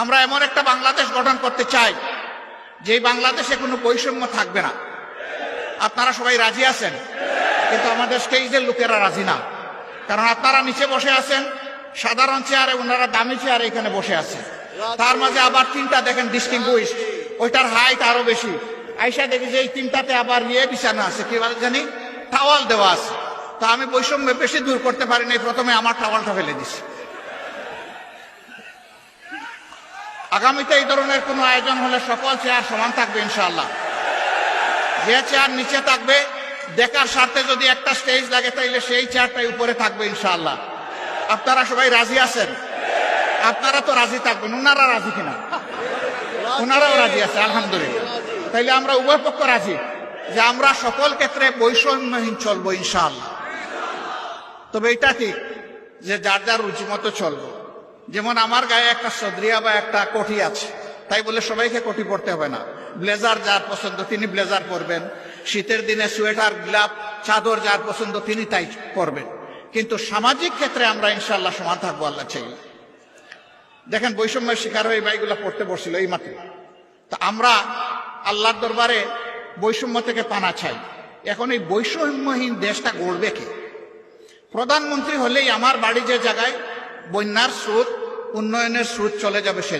আমরা এমন একটা বাংলাদেশ গঠন করতে চাই যে বাংলাদেশে কোনো বৈষম্য থাকবে না। আপনারা সবাই রাজি আছেন? কিন্তু আমাদের স্টেজের লোকেরা রাজি না। কারণ আপনারা নিচে বসে আছেন, সাধারণ চেয়ারে ওনারা দামি চেয়ারে এখানে বসে আছে তার মাঝে আবার তিনটা দেখেন ডিস্টিংগুইশ ওইটার হাইট আরও বেশি। আইসা দেখি যে এই তিনটাতে আবার ইয়ে বিছানো আছে, কি জানি? টাওয়াল দেওয়া আছে। তো আমি বৈষম্য বেশি দূর করতে পারিনি, প্রথমে আমার টাওয়ালটা ফেলে দিছি। আগামীতে এই ধরনের কোনো আয়োজন হলে সকল চেয়ার সমান থাকবে ইনশাল্লাহ যে চেয়ার নিচে থাকবে, দেখার স্বার্থে যদি একটা স্টেজ লাগে, তাইলে সেই চেয়ারটাই উপরে থাকবে ইনশাল্লাহ আপনারা সবাই রাজি আছেন? আপনারা তো রাজি থাকবেন ওনারা রাজি কিনা? ওনারাও রাজি আছে, আলহামদুলিল্লাহ। তাইলে আমরা উভয় পক্ষ রাজি যে আমরা সকল ক্ষেত্রে বৈষম্যহীন চলবো, ইনশাআল্লাহ। তবে এটা ঠিক যে যার যার রুচি মতো চলবো। যেমন আমার গায়ে একটা সদরিয়া বা একটা কোটি আছে, তাই বলে সবাইকে কোটি পড়তে হবে না। ব্লেজার যার পছন্দ তিনি ব্লেজার পরবেন। শীতের দিনে সোয়েটার, গ্লাভ, চাদর যার পছন্দ তিনি তাই পরবেন। কিন্তু সামাজিক ক্ষেত্রে আমরা ইনশাল্লাহ সমান থাকব আল্লাহ চাই দেখেন বৈষম্যের শিকার হয়ে বাইগুলা পড়তে বসছিল এই মাত্র তা আমরা আল্লাহর দরবারে বৈষম্য থেকে পানা চাই। এখন এই বৈষম্যহীন দেশটা গড়বে কে? প্রধানমন্ত্রী হলেই আমার বাড়ি যে জায়গায় বন্যার স্রোত উন্নয়নের স্রোত চলে যাবে সে